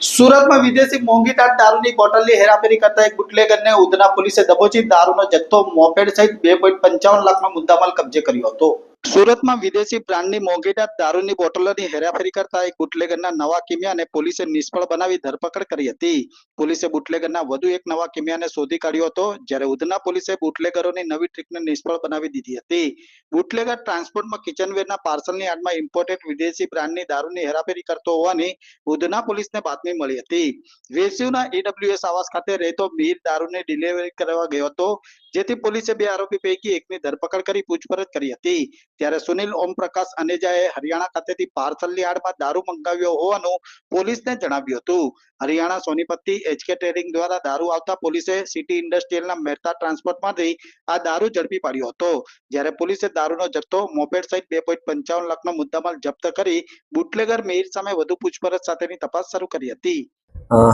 સુરતમાં વિદેશી મોંઘી ટાટ દારૂની બોટલની હેરાફેરી કરતા એક બુટલેગરને ઉધના પોલીસે દબોચી દારૂનો જથ્થો મોપેડ સહિત બે પોઈન્ટ પંચાવન લાખનો મુદ્દામાલ કબજે કર્યો હતો. સુરતમાં વિદેશી બ્રાન્ડની મોંઘી દારૂની બોટલોની હેરાફેરી કરતા એક બુટલેગરના નવા કિમિયાને પોલીસે નિષ્ફળ બનાવી ધરપકડ કરી હતી. પોલીસે બુટલેગરના વધુ એક નવા કિમિયાને શોધી કાઢ્યો હતો, જ્યારે ઉધના પોલીસે બુટલેગરોની નવી ટ્રીકને નિષ્ફળ બનાવી દીધી હતી. બુટલેગર ટ્રાન્સપોર્ટમાં કિચનવેરના પાર્સલની આડમાં ઇમ્પોર્ટેડ વિદેશી બ્રાન્ડની દારૂની હેરાફેરી કરતો હોવાની ઉધના પોલીસને બાતમી મળી હતી. વેસ્યુના ઈડબ્લ્યુએસ આવાસ ખાતે રહેતો મીર દારૂની ડિલિવરી કરવા ગયો હતો. જેથી પોલીસે બે આરોપી પૈકી એકની ધરપકડ કરી, પૂછપરછ કરી હતી. ત્યારે સુનિલ ઓમપ્રકાશ અનેજાએ હરિયાણા ખાતેથી પાર્સલની આડમાં દારૂ મંગાવ્યો હોવાનું પોલીસને જણાવ્યું હતું. હરિયાણા સોનીપતથી એચકે ટ્રેડિંગ દ્વારા દારૂ આવતા પોલીસે સિટી ઇન્ડસ્ટ્રીયલના મહેતા ટ્રાન્સપોર્ટમાંથી આ દારૂ ઝડપી પાડ્યો હતો. જ્યારે પોલીસે દારૂનો જથ્થો મોપેડ સહિત બે પોઈન્ટ પંચાવન લાખનો મુદ્દામાલ જપ્ત કરી બુટલેગર મેયર સામે વધુ પૂછપરછ સાથેની તપાસ શરૂ કરી હતી.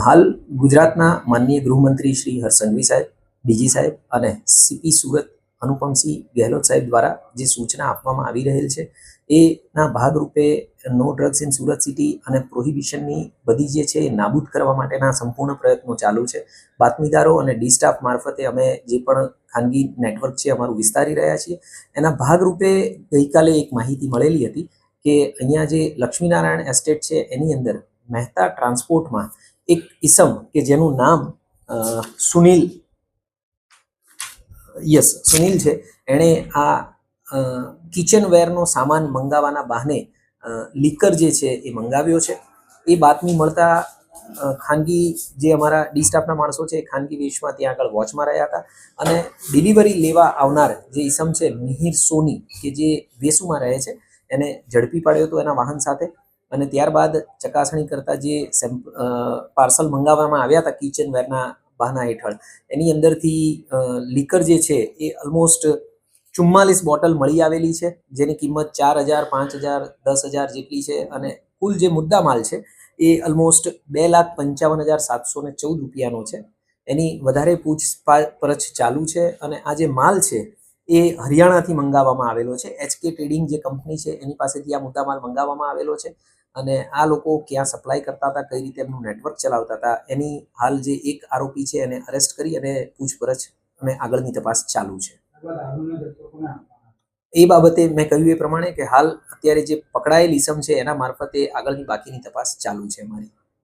હાલ ગુજરાતના માનનીય ગૃહમંત્રી શ્રી હર્ષ સંઘવી સાહેબ ડીજી સાહેબ અને સીપી સુરત અનુપમસિંહ ગેહલોત સાહેબ દ્વારા જે સૂચના આપવામાં આવી રહેલ છે, એના ભાગરૂપે no drugs in Surat city અને પ્રોહિબિશનની બધી જે છે એ નાબૂદ કરવા માટેના સંપૂર્ણ પ્રયત્નો ચાલુ છે. બાતમીદારો અને ડી સ્ટાફ મારફતે અમે જે પણ ખાનગી નેટવર્ક છે અમારું વિસ્તારી રહ્યા છીએ. એના ભાગરૂપે ગઈકાલે એક માહિતી મળેલી હતી કે અહીંયા જે લક્ષ્મીનારાયણ એસ્ટેટ છે એની અંદર મહેતા ટ્રાન્સપોર્ટમાં એક ઇસમ કે જેનું નામ સુનિલ યસ, સુનિલ છે. એણે આ કિચનવેરનો સામાન મંગાવવાના બહાને લીકર જે છે એ મંગાવ્યો છે. એ બાતમી મળતા ખાનગી જે અમારા ડી સ્ટાફના માણસો છે એ ખાનગી વેશમાં ત્યાં આગળ વોચમાં રહ્યા હતા. અને ડિલિવરી લેવા આવનાર જે ઈસમ છે, મિહિર સોની, કે જે વેસુમાં રહે છે, એને ઝડપી પાડ્યો હતો એના વાહન સાથે. અને ત્યારબાદ ચકાસણી કરતા જે પાર્સલ મંગાવવામાં આવ્યા હતા કિચન વેરના બહાના હેઠળ. એની અંદરથી લીકર જે છે, એ ઓલમોસ્ટ ચુમ્માલીસ બોટલ મળી આવેલી છે, જેની કિંમત ચાર હજાર, પાંચ હજાર, દસ હજાર જેટલી છે અને કુલ જે મુદ્દા માલ છે, એ ઓલમોસ્ટ બે લાખ પંચાવન હજાર સાતસો ને ચૌદ રૂપિયાનો છે. એની વધારે પૂછપરછ ચાલુ છે અને આ જે માલ છે, એ હરિયાણાથી મંગાવવામાં આવેલો છે. એચકે ટ્રેડિંગ જે કંપની છે, એની પાસેથી આ મુદ્દામાલ મંગાવવામાં આવેલો છે. અને આ લોકો ક્યાં સપ્લાય કરતા હતા, કઈ રીતે એમનું નેટવર્ક ચલાવતા હતા, એની હાલ જે એક આરોપી છે એને અરેસ્ટ કરી અને પૂછપરછ અને આગળની તપાસ ચાલુ છે. એ બાબતે મેં કહ્યું એ પ્રમાણે કે હાલ અત્યારે જે પકડાયેલ ઇસમ છે એના મારફતે આગળની બાકીની તપાસ ચાલુ છે અમારી.